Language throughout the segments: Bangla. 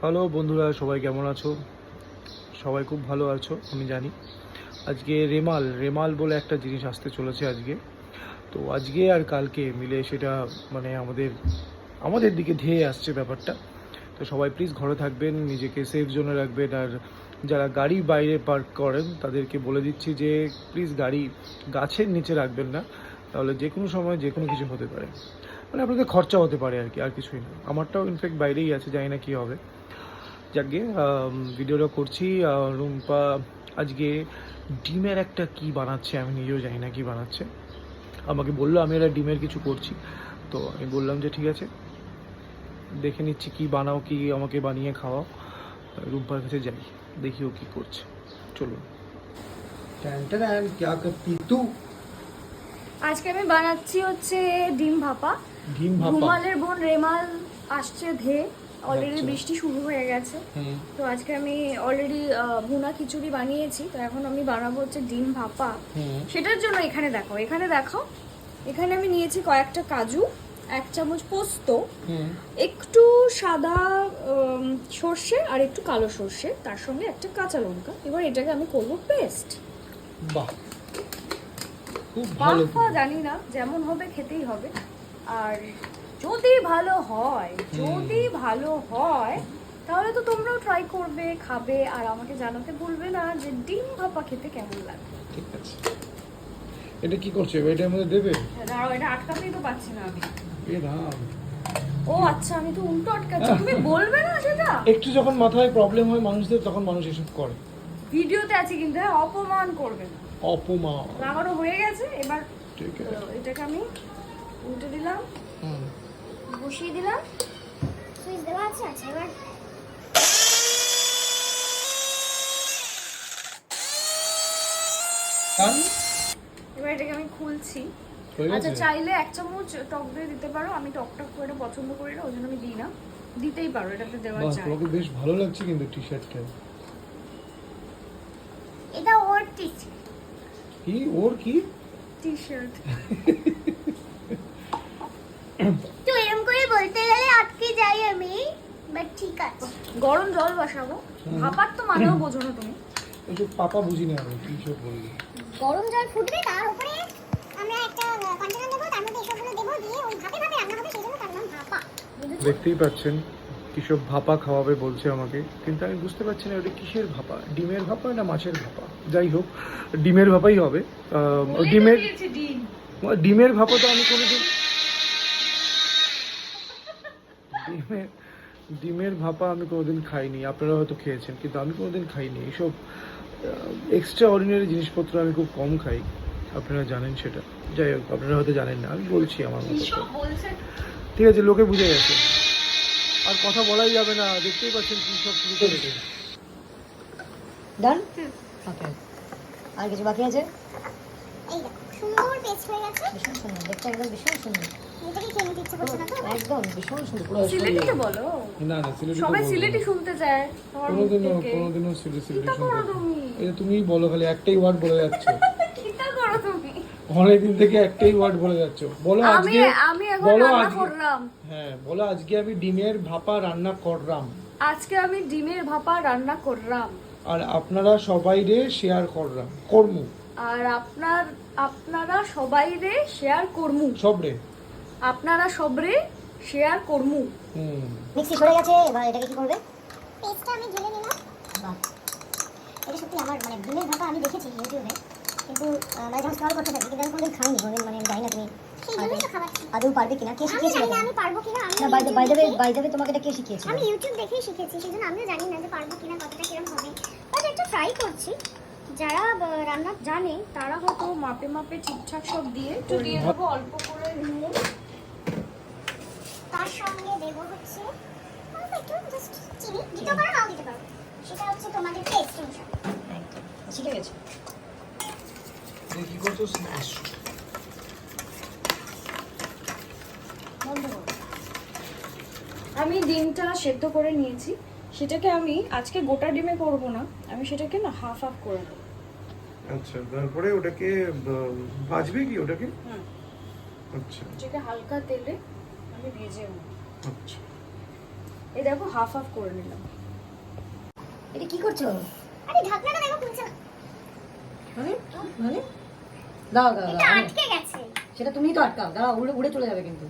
হ্যালো বন্ধুরা, সবাই কেমন আছো? সবাই খুব ভালো আছো, আমি জানি। আজকে রেমাল রেমাল বলে একটা জিনিস আসতে চলেছে আজকে। তো আজকে আর কালকে মিলে সেটা মানে আমাদের আমাদের দিকে ধেয়ে আসছে ব্যাপারটা। তো সবাই প্লিজ ঘরে থাকবেন, নিজেকে সেফ জোনে রাখবেন। আর যারা গাড়ি বাইরে পার্ক করেন, তাদেরকে বলে দিচ্ছি যে প্লিজ গাড়ি গাছের নিচে রাখবেন না। তাহলে যে কোনো সময় যে কোনো কিছু হতে পারে। মানে আপনাদের খরচা হতে পারে আর কি, আর কিছুই না। আমারটাও ইনফ্যাক্ট বাইরেই আছে, জানি না কী হবে। যাকে ভিডিওটা করছি। রুম্পা আজকে ডিমের একটা কি বানাচ্ছে আমি নিজেও জানি না কি বানাচ্ছে। আমাকে বলল আমি এটা ডিমের কিছু করছি। তো আমি বললাম যে ঠিক আছে দেখে নিচ্ছি কি বানাও কি আমাকে বানিয়ে খাওয়াও। রুম্পার কাছে যাই দেখি ও কি করছে। চলুন। আজকে আমি বানাচ্ছি হচ্ছে ডিম ভাপা। ডিম ভাপা? রুমালের বোন রেমাল আসছে ধে। অলরেডি আচ্ছা। বৃষ্টি শুরু হয়ে গেছে। তো আজকে আমি অলরেডি ভুনা খিচুড়ি বানিয়েছি। তো এখন আমি বানাবো হচ্ছে ডিম ভাপা। সেটার জন্য এখানে দেখো এখানে দেখো এখানে আমি নিয়েছি কয়েকটা কাজু এক চামচ পোস্ত একটু সাদা সর্ষে আর একটু কালো সর্ষে তার সঙ্গে একটা কাঁচা লঙ্কা। এবার এটাকে আমি করব পেস্ট। বাহ। খুব ভালো জানি না যেমন হবে খেতেই হবে। আর যদি ভালো হয় যদি ভালো হয় তাহলে তো তোমরাও ট্রাই করবে খাবে আর আমাকে জানাতে ভুলবে না যে ডিম ভাপা খেতে কেমন লাগে। ঠিক আছে। এটা কি করছ? এটার মধ্যে দেবে? দাঁড়াও এটা আটকাতেই তো পাচ্ছি না আমি। এ রাম। ও আচ্ছা আমি তো উল্টো আটকাচ্ছি। তুমি বলবে না সেটা? একটু যখন মাথায় প্রবলেম হয় মানুষদের তখন মানুষ এসব করে। ভিডিওতে আছে কিন্তু হ্যাঁ অপমান করবে না। অপমান। লাগানো হয়ে গেছে। এবার ঠিক আছে। এটাকে আমি উল্টে দিলাম হুম। বসিয়ে দিলাম। সুইচ দেওয়া আছে আচ্ছা এবার এবার এটাকে আমি খুলছি। আচ্ছা চাইলে এক চামচ টক দই দিতে পারো। আমি টক টক করে পছন্দ করি না ওই জন্য আমি দিই না। দিতেই পারো এটাতে দেওয়া বাহ যায়। তোমাকে বেশ ভালো লাগছে কিন্তু টি শার্টটা এটা ওর টি কি? ওর কি? টি শার্ট তো এরকম করে বলতে গেলে আটকে যাই আমি বাট ঠিক আছে। গরম জল বসাবো। ভাপার তো মানেও বোঝো না তুমি। এসব পাপা বুঝি না আমি কি সব বললি। গরম জল ফুটবে তার উপরে আমরা একটা কন্টেনার দেবো তার মধ্যে এসবগুলো দেবো দিয়ে ওই ভাপে ভাপে রান্না হবে সেই জন্য তার নাম ভাপা। দেখতেই পাচ্ছেন কিসব ভাপা খাওয়াবে বলছে আমাকে। কিন্তু আমি বুঝতে পারছি না ওটা কিসের ভাপা? ডিমের ভাপা না মাছের ভাপা? যাই হোক ডিমের ভাপাই হবে। ডিমের ডিমের ভাপা তো আমি কোনোদিন ডিমের ডিমের ভাপা আমি কোনোদিন খাইনি আপনারা হয়তো খেয়েছেন কিন্তু আমি কোনোদিন খাইনি। এইসব এক্সট্রা অর্ডিনারি জিনিসপত্র আমি খুব কম খাই আপনারা জানেন সেটা। যাই হোক আপনারা হয়তো জানেন না আমি বলছি আমার মতো সব করে। বলছে ঠিক আছে লোকে বুঝে গেছে। আর কথা বলাই যাবে না দেখতেই পাচ্ছেন কি সব শুরু করে ডান ওকে আর কিছু বাকি আছে? এই সুন্দর পেস্ট হয়ে গেছে। ভীষণ সুন্দর দেখতে একদম ভীষণ সুন্দর। এটাকে খেয়ে নিতে ইচ্ছে করছে না তো? একদম ভীষণ সুন্দর পুরো সিলেটিতে বলো। না না সিলেটি সবাই সিলেটি শুনতে চায় তোমার মুখ কোনোদিনও থেকে। কোনোদিনও সিলেটি সিলেটি চিন্তা করো শুনতে তুমি? এই যে তুমিই বলো খালি একটাই ওয়ার্ড বলে যাচ্ছ। চিন্তা করো তুমি? অনেকদিন থেকে একটাই ওয়ার্ড বলে যাচ্ছ। বলো আমি আজকে বলো আজকে। হ্যাঁ বলো আজকে আমি ডিমের ভাপা রান্না করলাম। আজকে আমি ডিমের ভাপা রান্না করলাম। আর আপনারা সবাই রে শেয়ার করলাম। করমু। আর আপনার আপনারা সবাই রে শেয়ার করমু। সব রে। আপনারা সবরে শেয়ার করমু। হুম। মিক্সি সরে গেছে এবার এটাকে কি করবে? পেস্টটা আমি ঢেলে নিলাম। বাহ। এটা সত্যি আমার মানে ডিমের ভাপা আমি দেখেছি ইউটিউবে কিন্তু মানে যখন স্ক্রল করতে থাকি কিন্তু আমি কোনোদিন খাইনি কোনোদিন মানে আমি জানি না তুমি আদৌ পারবে কিনা? কে শিখিয়েছিল তোমাকে? আমি পারব কিনা? আমি না বাই YouTube বাই দেখেই- বাই দেবে তোমাকে এটা কে শিখিয়েছিল? আমি ইউটিউব দেখেই শিখেছি সেজন্য আমিও জানি না যে পারব কিনা কতটা কিরম হবে। বাট একটু ট্রাই করছি। যারা রান্না জানে তারা হয়তো মাপে মাপে ঠিকঠাক সব দিয়ে একটু দিয়ে দেবো অল্প করে নুন তার সঙ্গে দেবো হচ্ছে অল্প একটু জাস্ট চিনি দিতে পারো নাও দিতে পারো সেটা হচ্ছে তোমাদের টেস্ট অনুসারে একদম শিখে গেছে। আমি ডিমটা সেদ্ধ করে নিয়েছি। সেটাকে আমি আজকে গোটা ডিমে করব না আমি সেটাকে না হাফ হাফ করে দেবো। আচ্ছা তারপরে ওটাকে ভাজবে কি ওটাকে? আচ্ছা। এটাকে হালকা তেলে আমি ভেজে নেব। আচ্ছা। এই দেখো হাফ হাফ করে নিলাম। এটা কি করছ? আরে ঢাকনাটা দেখো খুলছে না। মানে? মানে? দাও দাও দাও আটকে গেছে। সেটা তুমিই তো আটকাও। দাঁড়াও উড়ে উড়ে চলে যাবে কিন্তু।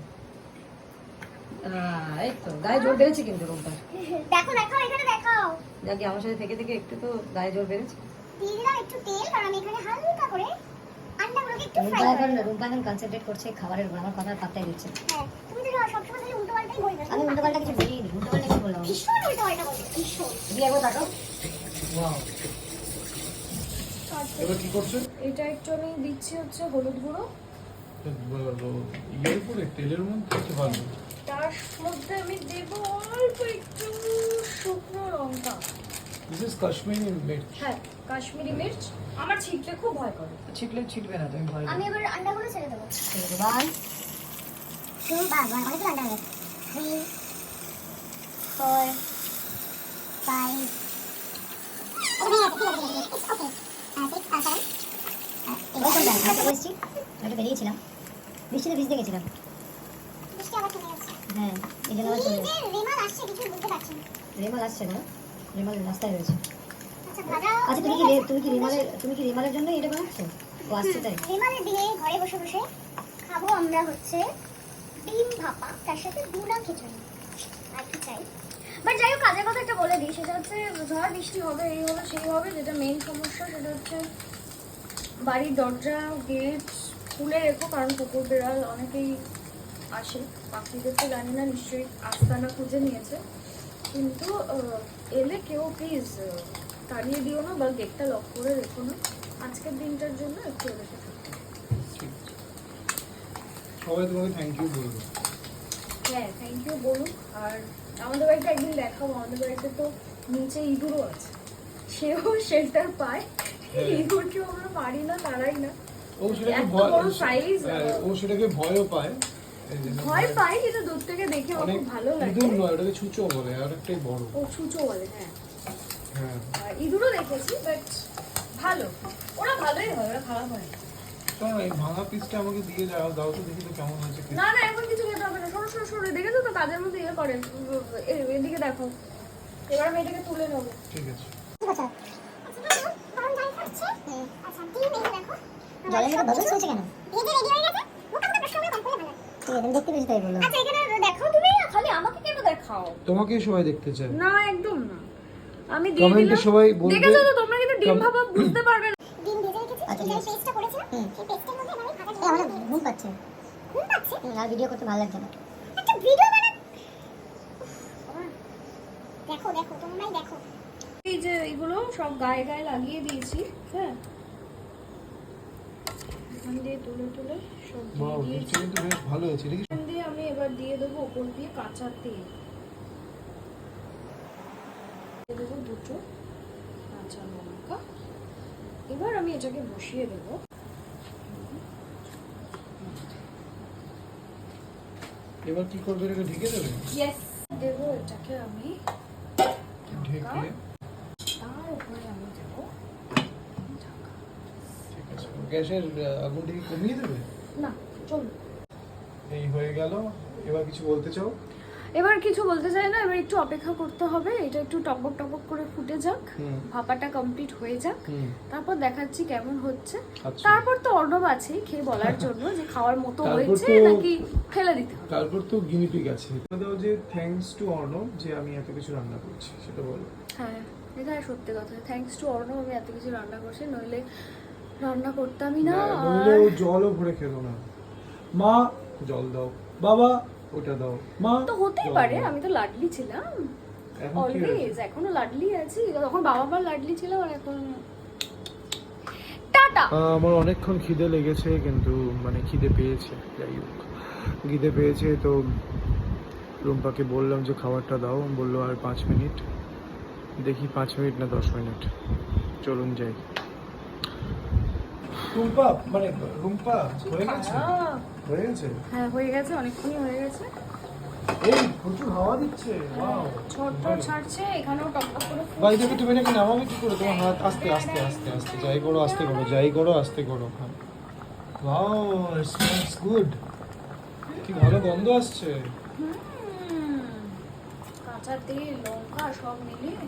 এই তো গায়ে জোর বেড়েছে কিন্তু রোমটা দেখো দেখো এখানে দেখাও। যাকে আমার সাথে থেকে থেকে একটু তো গায়ে জোর বেড়েছে? দিয়ে দিলাম একটু তেল কারণ আমি এখানে হালকা করে আন্ডাগুলোকে একটু ফ্রাই করব রুম্পা এখন কনসেন্ট্রেট করছে খাবারের উপর। আমার কথার পাত্তাই দিচ্ছে হ্যাঁ তুমি তো সবসময় খালি উল্টো পাল্টাই বলবে। আমি উল্টো পাল্টা কিছু বলিনি উল্টো পাল্টা কিছু বললাম? ভীষণ উল্টো পাল্টা বলবে ভীষণ। দিয়ে একবার তাকাও। এবার কি করছ? এটা একটু আমি দিচ্ছি হচ্ছে হলুদ গুঁড়ো। ইয়ের উপরে তেলের মধ্যে হচ্ছে ভালো। তার মধ্যে আমি দেব অল্প একটু শুকনো লঙ্কা। দিস ইজ কাশ্মীরি মির্চ হ্যাঁ কাশ্মীরি মির্চ। আমার ছিটলে খুব ভয় করে। ছিটলে ছিটবে না তুমি ভয় আমি এবার আন্ডাগুলো ছেড়ে দেবো। ওয়ান টু বা বা অনেকগুলো আন্ডা হয়ে থ্রি ফোর ফাইভ এবার কোনটা বেরিয়েছিলাম। বৃষ্টিতে ভিজতে গেছিলাম। হ্যাঁ এই জন্য আবার চলে রেমাল আসছে কিছু বুঝতে পারছি না। রেমাল আসছে না। রেমাল রাস্তায় রয়েছে। আচ্ছা আচ্ছা তুমি কি তুমি কি রেমালের তুমি কি রেমালের জন্য এটা বানাচ্ছো? ও আসছে তাই। রেমালের দিনে ঘরে বসে বসে খাব আমরা হচ্ছে ডিম ভাপা তার সাথে দুনা খিচুড়ি। আর কি চাই? বাট যাই হোক কাজের কথা একটা বলে দিই সেটা হচ্ছে ঝড় বৃষ্টি হবে এই হবে সেই হবে যেটা মেইন সমস্যা সেটা হচ্ছে বাড়ির দরজা গেট খুলে রেখো কারণ কুকুর বেড়াল অনেকেই আসে। পাখিদের তো জানি না নিশ্চয়ই আস্তানা খুঁজে নিয়েছে। কিন্তু এলে কেউ প্লিজ তাড়িয়ে দিও না বা গেটটা লক করে রেখো না। আজকের দিনটার জন্য একটু রেখে থাকো। সবাই তোমাকে থ্যাংক ইউ বলব। হ্যাঁ থ্যাংক ইউ বলুন। আর আমাদের বাড়িতে একদিন দেখাবো আমাদের বাড়িতে তো নিচে ইঁদুরও আছে। সেও শেল্টার পায়। হ্যাঁ। ইঁদুরকেও আমরা পারি না তারাই না। ও সেটাকে ভয় হ্যাঁ, ও। সেটাকে ভয়ও পায়। ভয় পাই কিন্তু দূর থেকে দেখে অনেক ভালো লাগে। ইঁদুর নয় ওটাকে ছুঁচো বলে আর একটাই বড়। ও ছুঁচো বলে হ্যাঁ। হ্যাঁ। ইঁদুরও দেখেছি বাট ভালো। ওরা ভালোই হয় ওরা খারাপ হয় না। কারণ এই ভাঙা পিসটা আমাকে দিয়ে যাও দাও তো দেখি তো কেমন হয়েছে না না এখন কিছু খেতে হবে না। সরো সরো সরো দেখেছ তো? কাজের মধ্যে ইয়ে করে। এদিকে দেখো। এবার আমি এটাকে তুলে নেব। ঠিক আছে। আচ্ছা গরম জল খাচ্ছে আচ্ছা ডিম এই দেখো। জলের মধ্যে বাবলস হয়েছে কেন? ভেজে রেডি হয়ে গেছে? মুখে মুখে প্রশ্ন করে ভালো ঠিক আছে দেখতে পেয়েছি তাই বললাম। আচ্ছা এখানে দেখো তুমি খালি আমাকে কেন দেখাও? তোমাকে সবাই দেখতে চায়। না একদম না। আমি দিয়ে দিলাম। সবাই বলবে। দেখেছ তো? তোমরা কিন্তু ডিম ভাবা বুঝতে পারবে পেস্টটা করেছিলাম সেই পেস্টের মধ্যে আমি ভাজা এই আমার ঘুম পাচ্ছে। ঘুম পাচ্ছে? আর ভিডিও করতে ভালো লাগছে না। একটা ভিডিও বানা দেখো দেখো তোমরাই দেখো। এই যে এগুলো সব গায়ে গায়ে লাগিয়ে দিয়েছি হ্যাঁ। এখান দিয়ে তুলে তুলে সব দিয়ে দিয়েছি। কিন্তু বেশ ভালো হয়েছে এখান দিয়ে আমি এবার দিয়ে দেবো ওপর দিয়ে কাঁচা তেল। দেবো দুটো কাঁচা লঙ্কা। এবার আমি এটাকে বসিয়ে দেবো। এবার কি করবে এটাকে ঢেকে দেবে? ইয়েস দেবো এটাকে আমি। ঢেকে। তার উপরে আমি দেবো গ্যাসের আহ, আগুনটাকে কমিয়ে দেবে? না চলুন। এই হয়ে গেল। এবার কিছু বলতে চাও? এবার কিছু বলতে চাই না এবার একটু অপেক্ষা করতে হবে এটা একটু টপক টপক করে ফুটে যাক ভাপাটা কমপ্লিট হয়ে যাক তারপর দেখাচ্ছি কেমন হচ্ছে। আচ্ছা। তারপর তো অর্ণব আছে খেয়ে বলার জন্য যে খাওয়ার মতো হয়েছে নাকি ফেলে দিতে হবে? তারপর তো গিনিপিক আছে। দাও যে থ্যাঙ্কস টু অর্ণব যে আমি এত কিছু রান্না করছি সেটা বলো। হ্যাঁ এটা সত্যি কথা। থ্যাঙ্কস টু অর্ণব আমি এত কিছু রান্না করছি নইলে রান্না করতামই না নইলে আর জলও ভরে খেলো না। মা জল দাও। বাবা ওটা দাও। মা? তো হতেই পারে আমি তো লাডলি ছিলাম। অলওয়েজ এখনও লাডলি আছি। তখন বাবা মা লাডলি ছিলাম আর এখন টাটা। আমার অনেকক্ষণ খিদে লেগেছে কিন্তু মানে খিদে পেয়েছে যাই হোক। খিদে পেয়েছে তো রুম্পাকে বললাম যে খাবারটা দাও। বলল আর পাঁচ মিনিট। দেখি পাঁচ মিনিট না দশ মিনিট। চলুন যাই। রুম্পা মানে রুম্পা হয়ে গেছে? খারাপ। হয়ে গেছে? হ্যাঁ হয়ে গেছে অনেকক্ষণই হয়ে গেছে। এই প্রচুর হাওয়া দিচ্ছে ওয়াও ছোট ছাড়ছে এখানেও টপ টপ করে ভাই দেখো তুমি নাকি নামাবে কি করে? তোমার হাত আস্তে আস্তে আস্তে আস্তে যাই করো আস্তে করো যাই করো আস্তে করো। ওয়াও স্মেলস গুড কি ভালো গন্ধ আসছে। কাঁচা তেল লঙ্কা সব মিলিয়ে।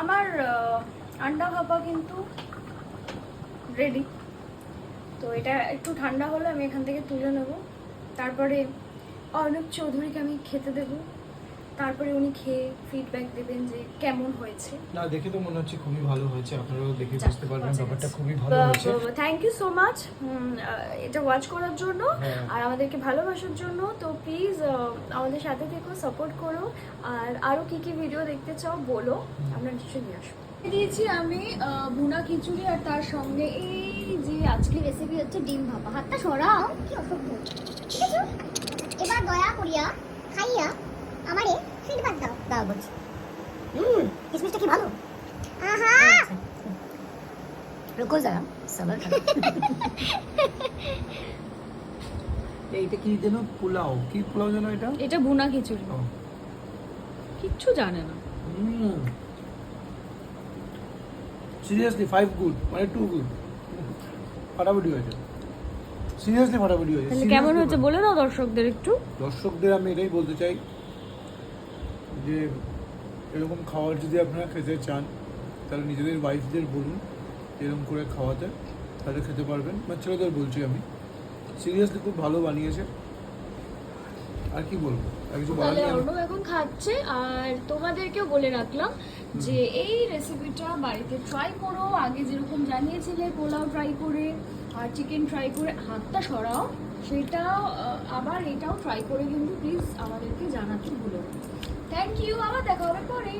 আমার আন্ডা ভাপা কিন্তু রেডি তো এটা একটু ঠান্ডা হলে আমি এখান থেকে তুলে নেব। তারপরে অর্ণব চৌধুরীকে আমি খেতে দেব। তারপরে উনি খেয়ে ফিডব্যাক দেবেন যে কেমন হয়েছে। না দেখে তো মনে হচ্ছে খুবই ভালো হয়েছে। আপনারাও দেখে বুঝতে পারবেন ব্যাপারটা খুবই ভালো হয়েছে। থ্যাংক ইউ সো মাচ এটা ওয়াচ করার জন্য। হ্যাঁ। আর আমাদেরকে ভালোবাসার জন্য। তো প্লিজ আমাদের সাথে থেকো সাপোর্ট করো। আর আরও কি কি ভিডিও দেখতে চাও বলো। আমরা নিশ্চয়ই নিয়ে আসব। দিয়েছি আমি ভুনা খিচুড়ি আর তার সঙ্গে এই যে আজকে রেসিপি হচ্ছে ডিম ভাপা। হাতটা সরাও। কি অসভ্য। ঠিক আছে এবার দয়া করিয়া খাইয়া আমারে ফিডব্যাক দাও। দাও বলছি। হুম। কিসমিসটা কি ভালো? আহা! রুকো যারা সবার এইটা কি যেন পোলাও? কি পোলাও যেন এটা? এটা ভুনা খিচুড়ি। কিচ্ছু জানে না। সিরিয়াসলি ফাইভ গুড মানে টু গুড ফাটাফাটি হয়েছে। সিরিয়াসলি ফাটাফাটি হয়েছে। কেমন হচ্ছে বলে দাও দর্শকদের একটু। দর্শকদের আমি এটাই বলতে চাই যে এরকম খাবার যদি আপনারা খেতে চান তাহলে নিজেদের ওয়াইফদের বলুন এরকম করে খাওয়াতে তাহলে খেতে পারবেন। বা ছেলেদের বলছি আমি। সিরিয়াসলি খুব ভালো বানিয়েছে। আর কি বলব? আর কিছু বলার তাহলে নেই অর্ণব এখন খাচ্ছে আর তোমাদেরকেও বলে রাখলাম যে এই রেসিপিটা বাড়িতে ট্রাই করো। আগে যেরকম জানিয়েছিলে পোলাও ট্রাই করে আর চিকেন ট্রাই করে হাতটা সরাও। সেটা আবার এটাও ট্রাই করে কিন্তু প্লিজ আমাদেরকে জানাতে ভুলো থ্যাংক ইউ আবার দেখা হবে পরে।